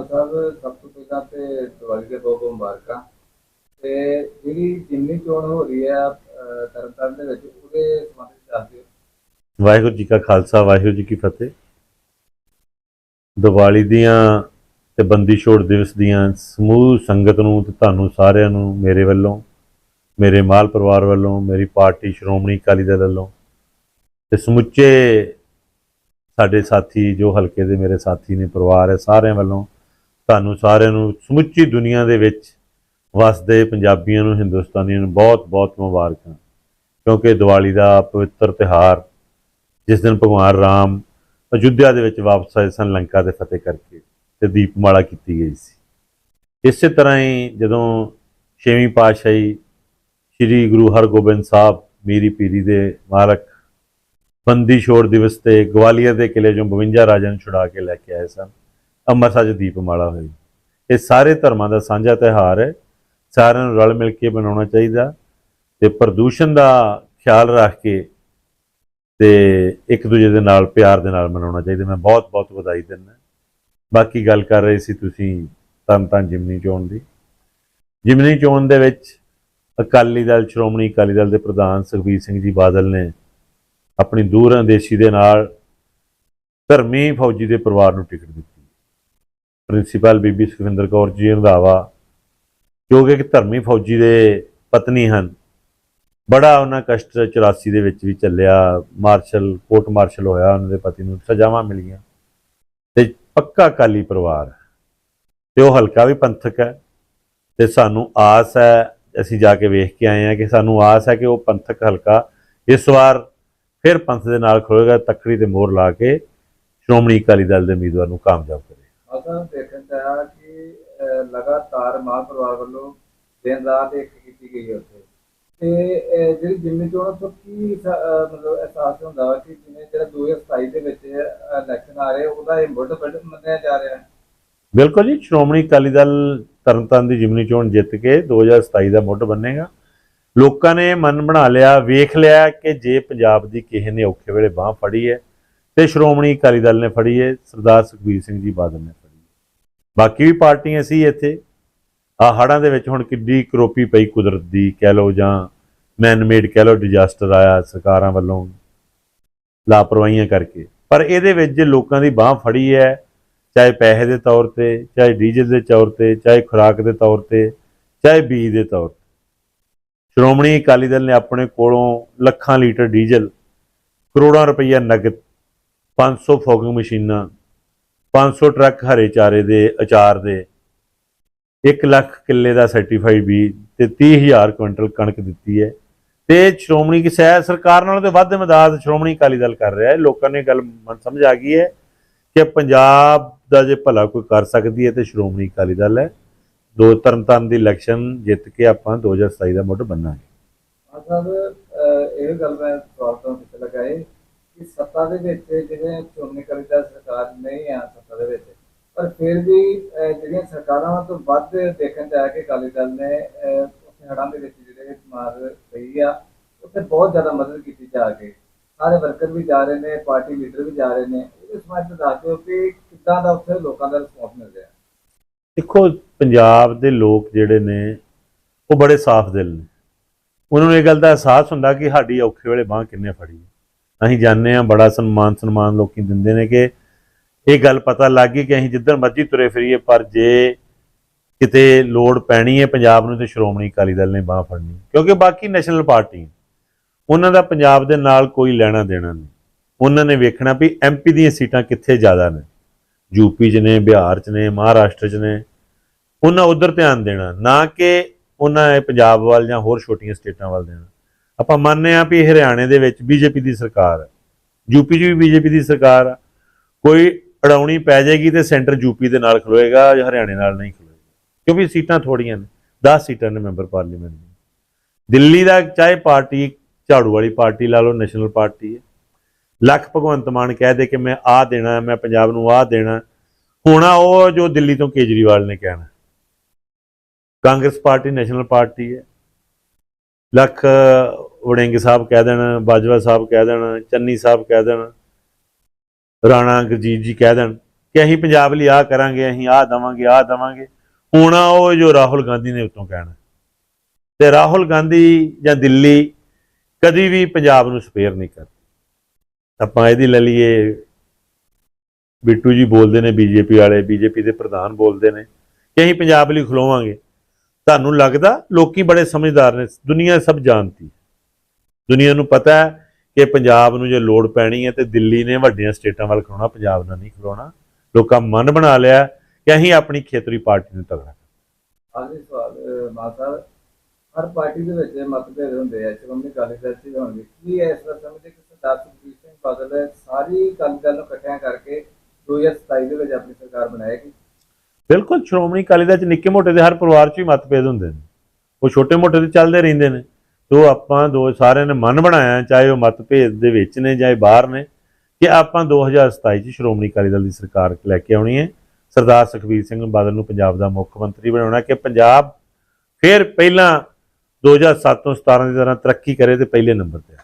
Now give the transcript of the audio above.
ਆ ਸਾਹਿਬ, ਸਭ ਤੋਂ ਪਹਿਲਾਂ ਤੇ ਦੀਵਾਲੀ ਦੇ ਬਹੁਤ ਬਹੁਤ ਮੁਬਾਰਕਾਂ। ਤੇ ਜਿਹੜੀ ਜਿੰਨੀ ਚੋਣ ਹੋ ਰਹੀ ਹੈ ਤਰਨਤਾਰਨ ਦੇ ਵਿੱਚ, ਉਹਦੇ ਸੰਬੰਧ ਵਿੱਚ ਦੱਸ ਦਿਓ। ਵਾਹਿਗੁਰੂ ਜੀ ਕਾ ਖਾਲਸਾ, ਵਾਹਿਗੁਰੂ ਜੀ ਕੀ ਫਤਿਹ। ਦੀਵਾਲੀ ਦੀਆਂ ਤੇ ਬੰਦੀ ਛੋੜ ਦਿਵਸ ਦੀਆਂ ਸਮੂਹ ਸੰਗਤ ਨੂੰ ਤੇ ਤੁਹਾਨੂੰ ਸਾਰਿਆਂ ਨੂੰ ਮੇਰੇ ਵੱਲੋਂ, ਮੇਰੇ ਮਾਲ ਪਰਿਵਾਰ ਵੱਲੋਂ, ਮੇਰੀ ਪਾਰਟੀ ਸ਼੍ਰੋਮਣੀ ਅਕਾਲੀ ਦਲ ਵੱਲੋਂ ਤੇ ਸਮੁੱਚੇ ਸਾਡੇ ਸਾਥੀ ਜੋ ਹਲਕੇ ਦੇ ਮੇਰੇ ਸਾਥੀ ਨੇ, ਪਰਿਵਾਰ ਹੈ, ਸਾਰਿਆਂ ਵੱਲੋਂ ਤੁਹਾਨੂੰ ਸਾਰਿਆਂ ਨੂੰ ਸਮੁੱਚੀ ਦੁਨੀਆ ਦੇ ਵਿੱਚ ਵਸਦੇ ਪੰਜਾਬੀਆਂ ਨੂੰ, ਹਿੰਦੁਸਤਾਨੀਆਂ ਨੂੰ ਬਹੁਤ ਬਹੁਤ ਮੁਬਾਰਕਾਂ। ਕਿਉਂਕਿ ਦੀਵਾਲੀ ਦਾ ਪਵਿੱਤਰ ਤਿਉਹਾਰ, ਜਿਸ ਦਿਨ ਭਗਵਾਨ ਰਾਮ ਅਯੁੱਧਿਆ ਦੇ ਵਿੱਚ ਵਾਪਸ ਆਏ ਸਨ ਲੰਕਾ ਦੇ ਫਤਿਹ ਕਰਕੇ ਤੇ ਦੀਪਮਾਲਾ ਕੀਤੀ ਗਈ ਸੀ। ਇਸੇ ਤਰ੍ਹਾਂ ਹੀ ਜਦੋਂ ਛੇਵੀਂ ਪਾਤਸ਼ਾਹੀ ਸ੍ਰੀ ਗੁਰੂ ਹਰਗੋਬਿੰਦ ਸਾਹਿਬ ਮੀਰੀ ਪੀਰੀ ਦੇ ਮਾਰਕ ਬੰਦੀ ਛੋੜ ਦਿਵਸ ਤੇ ਗਵਾਲੀਅਰ ਦੇ ਕਿਲੇ ਚੋਂ 52 ਰਾਜਿਆਂ ਨੂੰ ਛੁਡਾ ਕੇ ਲੈ ਕੇ ਆਏ ਸਨ ਅੰਮ੍ਰਿਤਸਰ 'ਚ ਦੀਪਮਾਲਾ ਹੋਈ। ਇਹ ਸਾਰੇ ਧਰਮਾਂ ਦਾ ਸਾਂਝਾ ਤਿਉਹਾਰ ਹੈ। ਸਾਰਿਆਂ ਨੂੰ ਰਲ ਮਿਲ ਕੇ ਮਨਾਉਣਾ ਚਾਹੀਦਾ ਤੇ ਪ੍ਰਦੂਸ਼ਣ ਦਾ ਖਿਆਲ ਰੱਖ ਕੇ ਤੇ ਇੱਕ ਦੂਜੇ ਦੇ ਨਾਲ, ਪਿਆਰ ਦੇ ਨਾਲ ਮਨਾਉਣਾ ਚਾਹੀਦਾ। ਮੈਂ ਬਹੁਤ ਬਹੁਤ ਵਧਾਈ ਦਿੰਦਾ। ਬਾਕੀ ਗੱਲ ਕਰ ਰਹੇ ਸੀ ਤੁਸੀਂ ਤਨ ਤਨ ਜਿਮਨੀ ਚੋਣ ਦੀ। ਜਿਮਨੀ ਚੋਣ ਦੇ ਵਿੱਚ ਅਕਾਲੀ ਦਲ, ਸ਼੍ਰੋਮਣੀ ਅਕਾਲੀ ਦਲ ਦੇ ਪ੍ਰਧਾਨ ਸੁਖਬੀਰ ਸਿੰਘ ਜੀ ਬਾਦਲ ਨੇ ਆਪਣੀ ਦੂਰ ਅੰਦੇਸ਼ੀ ਦੇ ਨਾਲ ਧਰਮੀ ਫੌਜੀ ਦੇ ਪਰਿਵਾਰ ਨੂੰ ਟਿਕਟ ਦਿੱਤੀ। ਪ੍ਰਿੰਸੀਪਲ ਬੀਬੀ ਸੁਖਵਿੰਦਰ ਕੌਰ ਜੀ ਰੰਧਾਵਾ, ਜੋ ਕਿ ਇੱਕ ਧਰਮੀ ਫੌਜੀ ਦੇ ਪਤਨੀ ਹਨ। ਬੜਾ ਉਹਨਾਂ ਕਸ਼ਟ 84 ਦੇ ਵਿੱਚ ਵੀ ਚੱਲਿਆ। ਮਾਰਸ਼ਲ, ਕੋਰਟ ਮਾਰਸ਼ਲ ਹੋਇਆ, ਉਹਨਾਂ ਦੇ ਪਤੀ ਨੂੰ ਸਜ਼ਾਵਾਂ ਮਿਲੀਆਂ। ਤੇ ਪੱਕਾ ਕਾਲੀ ਪਰਿਵਾਰ ਹੈ। ਤੇ ਉਹ ਹਲਕਾ ਵੀ ਪੰਥਕ ਹੈ। ਤੇ ਸਾਨੂੰ ਆਸ ਹੈ, ਅਸੀਂ ਜਾ ਕੇ ਵੇਖ ਕੇ ਆਏ ਹਾਂ ਕਿ ਸਾਨੂੰ ਆਸ ਹੈ ਕਿ ਉਹ ਪੰਥਕ ਹਲਕਾ ਇਸ ਵਾਰ ਫਿਰ ਪੰਥ ਦੇ ਨਾਲ ਖਲੋਏਗਾ ਤੱਕੜੀ ਤੇ ਮੋਹਰ ਲਾ ਕੇ ਸ਼੍ਰੋਮਣੀ ਅਕਾਲੀ ਦਲ ਦੇ ਉਮੀਦਵਾਰ ਨੂੰ ਕਾਮਯਾਬ ਕਰੇ। ਅਸਾਂ ਦੇਖਣ ਚ ਆਇਆ ਕਿ ਲਗਾਤਾਰ ਮਾਨ ਪਰਿਵਾਰ ਵੱਲੋਂ ਦਿਨ ਰਾਤ ਇੱਕ ਕੀਤੀ ਗਈ ਉੱਥੇ। ਤੇ ਜਿਹੜੀ ਜਿੰਨੀ ਚੋਣ ਤੋਂ ਕੀ ਮਤਲਬ ਅਹਿਸਾਸ ਹੁੰਦਾ ਕਿ ਜਿਵੇਂ ਜਿਹੜਾ 2027 ਦੇ ਵਿੱਚ ਇਲੈਕਸ਼ਨ ਆ ਰਹੇ ਉਹਦਾ ਇਹ ਮੁੱਢ ਮੰਨਿਆ ਜਾ ਰਿਹਾ ਹੈ? ਬਿਲਕੁਲ ਜੀ, ਸ਼੍ਰੋਮਣੀ ਅਕਾਲੀ ਦਲ ਤਰਨਤਾਰਨ ਦੀ ਜਿਮਨੀ ਚੋਣ ਜਿੱਤ ਕੇ 2027 ਦਾ ਮੁੱਢ ਬੰਨੇਗਾ। ਲੋਕਾਂ ਨੇ ਮਨ ਬਣਾ ਲਿਆ, ਵੇਖ ਲਿਆ ਕਿ ਜੇ ਪੰਜਾਬ ਦੀ ਕਿਸੇ ਨੇ ਔਖੇ ਵੇਲੇ ਬਾਹ ਫੜੀ ਹੈ ਤੇ ਸ਼੍ਰੋਮਣੀ ਅਕਾਲੀ ਦਲ ਨੇ ਫੜੀ ਹੈ ਸਰਦਾਰ ਸੁਖਬੀਰ ਸਿੰਘ ਜੀ ਬਾਦਲ ਨੇ ਫੜੀ ਬਾਕੀ ਵੀ ਪਾਰਟੀਆਂ ਸੀ ਇੱਥੇ। ਆ ਹੜ੍ਹਾਂ ਦੇ ਵਿੱਚ ਹੁਣ ਕਿੱਡੀ ਕਰੋਪੀ ਪਈ ਕੁਦਰਤ ਦੀ, ਕਹਿ ਲਓ ਜਾਂ ਮੈਨ ਮੇਡ ਕਹਿ ਲਓ ਡਿਜ਼ਾਸਟਰ ਆਇਆ ਸਰਕਾਰਾਂ ਵੱਲੋਂ ਲਾਪਰਵਾਹੀਆਂ ਕਰਕੇ। ਪਰ ਇਹਦੇ ਵਿੱਚ ਜੇ ਲੋਕਾਂ ਦੀ ਬਾਹ ਫੜੀ ਹੈ, ਚਾਹੇ ਪੈਸੇ ਦੇ ਤੌਰ ਤੇ, ਚਾਹੇ ਡੀਜ਼ਲ ਦੇ ਤੌਰ ਤੇ, ਚਾਹੇ ਖੁਰਾਕ ਦੇ ਤੌਰ ਤੇ, ਚਾਹੇ ਬੀਜ ਦੇ ਤੌਰ ਤੇ। ਸ਼੍ਰੋਮਣੀ ਅਕਾਲੀ ਦਲ ਨੇ ਆਪਣੇ ਕੋਲੋਂ ਲੱਖਾਂ ਲੀਟਰ ਡੀਜ਼ਲ ਕਰੋੜਾਂ ਰੁਪਈਆ ਨਗਦ 500 ਫੋਗਿੰਗ ਮਸ਼ੀਨਾਂ 500 ਟਰੱਕ ਹਰੇ ਚਾਰੇ ਦੇ, ਅਚਾਰ ਦੇ 1 ਲੱਖ ਕਿੱਲੇ ਦਾ ਸਰਟੀਫਾਈਡ ਬੀਜ ਤੇ 30000 ਕੁਇੰਟਲ ਕਣਕ ਦਿੱਤੀ ਹੈ। ਤੇ ਸ਼੍ਰੋਮਣੀ ਕੀ ਸਰਕਾਰ ਨਾਲੋਂ ਤੇ ਵੱਧ ਮਦਦ ਸ਼੍ਰੋਮਣੀ ਅਕਾਲੀ ਦਲ ਕਰ ਰਿਹਾ ਹੈ। ਲੋਕਾਂ ਨੇ ਗੱਲ ਮਨ ਸਮਝ ਆ ਗਈ ਹੈ ਕਿ ਪੰਜਾਬ ਦਾ ਜੇ ਭਲਾ ਕੋਈ ਕਰ ਸਕਦੀ ਹੈ ਤੇ ਸ਼੍ਰੋਮਣੀ ਅਕਾਲੀ ਦਲ ਹੈ। ਦੋ ਤਰਨਤਾਰਨ ਦੀ ਇਲੈਕਸ਼ਨ ਜਿੱਤ ਕੇ ਆਪਾਂ 2027 ਦਾ ਮੁੱਢ ਬੰਨਾਂਗੇ। ਹਾਂ ਸਾਹਿਬ ਇਹ ਗੱਲ ਮੈਂ ਸਵਾਲ ਤੋਂ ਪਿੱਛੇ ਲਗਾਏ ਕਿ ਸੱਤਾ ਦੇ ਵਿੱਚ ਜਿਵੇਂ ਚੋਣੀ ਕਰੀ ਦਾ ਸਰਕਾਰ ਨਹੀਂ ਆ ਸੱਤਾ ਦੇ ਵਿੱਚ ਪਰ ਫਿਰ ਵੀ ਜਿਹੜੀਆਂ ਸਰਕਾਰਾਂ ਤੋਂ ਵੱਧ ਦੇਖਣ ਚ ਆਇਆ ਕਿ ਅਕਾਲੀ ਦਲ ਨੇ ਅਹ, ਉੱਥੇ ਹੜ੍ਹਾਂ ਦੇ ਵਿੱਚ ਜਿਹੜੇ ਮਾਰ ਪਈ ਆ ਉੱਥੇ ਬਹੁਤ ਜ਼ਿਆਦਾ ਮਦਦ ਕੀਤੀ ਜਾ ਕੇ। ਸਾਰੇ ਵਰਕਰ ਵੀ ਜਾ ਰਹੇ ਨੇ ਪਾਰਟੀ ਲੀਡਰ ਵੀ ਜਾ ਰਹੇ ਨੇ ਇਹਦੇ ਸਮਾਜ ਤੋਂ ਦੱਸ ਦਿਓ ਕਿ ਕਿੱਦਾਂ ਦਾ ਉੱਥੇ ਲੋਕਾਂ ਦਾ ਰਿਸਪੌਂਸ ਮਿਲ ਰਿਹਾ। ਦੇਖੋ ਪੰਜਾਬ ਦੇ ਲੋਕ ਜਿਹੜੇ ਨੇ ਉਹ ਬੜੇ ਸਾਫ਼ ਦਿਲ ਨੇ। ਉਹਨਾਂ ਨੂੰ ਇਹ ਗੱਲ ਦਾ ਅਹਿਸਾਸ ਹੁੰਦਾ ਕਿ ਸਾਡੀ ਔਖੇ ਵੇਲੇ ਬਾਹ ਕਿੰਨੇ ਫੜੀ ਹੈ। ਅਸੀਂ ਜਾਣਦੇ ਹਾਂ, ਬੜਾ ਸਨਮਾਨ ਸਨਮਾਨ ਲੋਕੀ ਦਿੰਦੇ ਨੇ ਕਿ ਇਹ ਗੱਲ ਪਤਾ ਲੱਗ ਗਈ ਕਿ ਅਸੀਂ ਜਿੱਧਰ ਮਰਜ਼ੀ ਤੁਰੇ ਫਿਰੀਏ, ਪਰ ਜੇ ਕਿਤੇ ਲੋੜ ਪੈਣੀ ਹੈ, ਪੰਜਾਬ ਨੂੰ ਤੇ ਸ਼੍ਰੋਮਣੀ ਅਕਾਲੀ ਦਲ ਨੇ ਬਾਹ ਫੜਨੀ ਕਿਉਂਕਿ ਬਾਕੀ ਨੈਸ਼ਨਲ ਪਾਰਟੀ ਉਹਨਾਂ ਦਾ ਪੰਜਾਬ ਦੇ ਨਾਲ ਕੋਈ ਲੈਣਾ ਦੇਣਾ ਨਹੀਂ। ਉਹਨਾਂ ਨੇ ਵੇਖਣਾ ਵੀ ਐਮਪੀ ਦੀਆਂ ਸੀਟਾਂ ਕਿੱਥੇ ਜ਼ਿਆਦਾ ਨੇ। ਯੂਪੀ 'ਚ ਨੇ, ਬਿਹਾਰ 'ਚ ਨੇ, ਮਹਾਰਾਸ਼ਟਰ 'ਚ ਨੇ। ਉਹਨਾਂ ਉਧਰ ਧਿਆਨ ਦੇਣਾ, ਨਾ ਕਿ ਉਹਨਾਂ ਪੰਜਾਬ ਵੱਲ ਜਾਂ ਹੋਰ ਛੋਟੀਆਂ ਸਟੇਟਾਂ ਵੱਲ ਦੇਣਾ। ਆਪਾਂ ਮੰਨਦੇ ਆ ਵੀ ਹਰਿਆਣੇ ਦੇ ਵਿੱਚ ਬੀਜੇਪੀ ਦੀ ਸਰਕਾਰ ਹੈ। ਯੂਪੀ 'ਚ ਵੀ ਬੀਜੇਪੀ ਦੀ ਸਰਕਾਰ ਆ ਕੋਈ ਅੜਾਉਣੀ ਪੈ ਜਾਏਗੀ ਤੇ ਸੈਂਟਰ ਯੂਪੀ ਦੇ ਨਾਲ ਖਲੋਏਗਾ ਜਾਂ ਹਰਿਆਣੇ ਨਾਲ ਨਹੀਂ ਖਲੋਏਗਾ। ਕਿਉਂਕਿ ਸੀਟਾਂ ਥੋੜੀਆਂ ਨੇ 10 ਸੀਟਾਂ ਨੇ ਮੈਂਬਰ ਪਾਰਲੀਮੈਂਟ ਦੀਆਂ। ਦਿੱਲੀ ਦਾ ਚਾਹੇ ਪਾਰਟੀ, ਝਾੜੂ ਵਾਲੀ ਪਾਰਟੀ ਲਾ ਲਓ, ਨੈਸ਼ਨਲ ਪਾਰਟੀ ਹੈ। ਲੱਖ ਭਗਵੰਤ ਮਾਨ ਕਹਿ ਦੇ ਕਿ ਮੈਂ ਆਹ ਦੇਣਾ, ਮੈਂ ਪੰਜਾਬ ਨੂੰ ਆਹ ਦੇਣਾ। ਹੋਣਾ ਉਹ ਜੋ ਦਿੱਲੀ ਤੋਂ ਕੇਜਰੀਵਾਲ ਨੇ ਕਹਿਣਾ। ਕਾਂਗਰਸ ਪਾਰਟੀ ਨੈਸ਼ਨਲ ਪਾਰਟੀ ਹੈ। ਲੱਖ ਵੜਿੰਗ ਸਾਹਿਬ ਕਹਿ ਦੇਣ, ਬਾਜਵਾ ਸਾਹਿਬ ਕਹਿ ਦੇਣ, ਚੰਨੀ ਸਾਹਿਬ ਕਹਿ ਦੇਣ, ਰਾਣਾ ਗੁਰਜੀਤ ਜੀ ਕਹਿ ਦੇਣ ਕਿ ਅਸੀਂ ਪੰਜਾਬ ਲਈ ਆਹ ਕਰਾਂਗੇ, ਅਸੀਂ ਆਹ ਦਵਾਂਗੇ ਆਹ ਦਵਾਂਗੇ। ਹੁਣ ਉਹ ਜੋ ਰਾਹੁਲ ਗਾਂਧੀ ਨੇ ਉਤੋਂ ਕਹਿਣਾ। ਤੇ ਰਾਹੁਲ ਗਾਂਧੀ ਜਾਂ ਦਿੱਲੀ ਕਦੀ ਵੀ ਪੰਜਾਬ ਨੂੰ ਸਪੇਅਰ ਨਹੀਂ ਕਰਦੀ। ਆਪਾਂ ਇਹਦੀ ਲੈ ਲਈਏ, ਬਿੱਟੂ ਜੀ ਬੋਲਦੇ ਨੇ, ਬੀਜੇਪੀ ਵਾਲੇ, ਬੀਜੇਪੀ ਦੇ ਪ੍ਰਧਾਨ ਬੋਲਦੇ ਨੇ ਕਿ ਅਸੀਂ ਪੰਜਾਬ ਲਈ ਖਲੋਵਾਂਗੇ। ਤੁਹਾਨੂੰ ਲੱਗਦਾ ਲੋਕੀ ਬੜੇ ਸਮਝਦਾਰ ਨੇ ਦੁਨੀਆ ਸਭ ਜਾਣਦੀ ਦੁਨੀਆ ਨੂੰ ਪਤਾ ਹੈ ਕਿ ਪੰਜਾਬ ਨੂੰ ਜੇ ਲੋੜ ਪੈਣੀ ਹੈ ਤੇ ਦਿੱਲੀ ਨੇ ਵੱਡੀਆਂ ਸਟੇਟਾਂ ਵੱਲ ਖਲੋਣਾ ਪੰਜਾਬ ਨਾਲ ਨਹੀਂ ਖਲੋਣਾ ਲੋਕਾਂ ਮਨ ਬਣਾ ਲਿਆ ਕਿ ਅਸੀਂ ਆਪਣੀ ਖੇਤਰੀ ਪਾਰਟੀ ਨੂੰ ਤਗੜਾ ਆਖਰੀ ਸਵਾਲ ਅਹ, ਹਰ ਪਾਰਟੀ ਦੇ ਵਿੱਚ ਮਤਭੇਦ ਹੁੰਦੇ ਆ ਸ਼੍ਰੋਮਣੀ ਅਕਾਲੀ ਦਲ ਚ ਹੋਣਗੇ। ਕੀ ਇਸ ਵਾਰ ਸਮਝਦੇ ਕਿ ਸਰਦਾਰ ਸੁਖਬੀਰ ਸਿੰਘ ਬਾਦਲ ਸਾਰੀ ਅਕਾਲੀ ਦਲ ਨੂੰ ਇਕੱਠਿਆਂ ਕਰਕੇ 2027 ਦੇ ਵਿੱਚ ਆਪਣੀ ਸਰਕਾਰ ਬਣਾਏਗੀ? ਬਿਲਕੁਲ ਸ਼੍ਰੋਮਣੀ ਅਕਾਲੀ ਦਲ ਚ ਨਿੱਕੇ ਮੋਟੇ ਦੇ ਹਰ ਪਰਿਵਾਰ ਚ ਵੀ ਮਤਭੇਦ ਹੁੰਦੇ ਨੇ। ਉਹ ਛੋਟੇ ਮੋਟੇ ਤੇ ਚੱਲਦੇ ਰਹਿੰਦੇ ਨੇ। ਤੇ ਉਹ ਆਪਾਂ ਦੋ ਸਾਰਿਆਂ ਨੇ ਮਨ ਬਣਾਇਆ, ਚਾਹੇ ਉਹ ਮਤਭੇਦ ਦੇ ਵਿੱਚ ਨੇ ਚਾਹੇ ਬਾਹਰ ਨੇ, ਕਿ ਆਪਾਂ 2027 ਚ ਸ਼੍ਰੋਮਣੀ ਅਕਾਲੀ ਦਲ ਦੀ ਸਰਕਾਰ ਲੈ ਕੇ ਆਉਣੀ ਹੈ। ਸਰਦਾਰ ਸੁਖਬੀਰ ਸਿੰਘ ਬਾਦਲ ਨੂੰ ਪੰਜਾਬ ਦਾ ਮੁੱਖ ਮੰਤਰੀ ਬਣਾਉਣਾ ਕਿ ਪੰਜਾਬ ਫਿਰ ਪਹਿਲਾਂ 2007 ਤੋਂ 17 ਦੀ ਤਰ੍ਹਾਂ ਤਰੱਕੀ ਕਰੇ ਤੇ ਪਹਿਲੇ ਨੰਬਰ ਤੇ ਆਏ।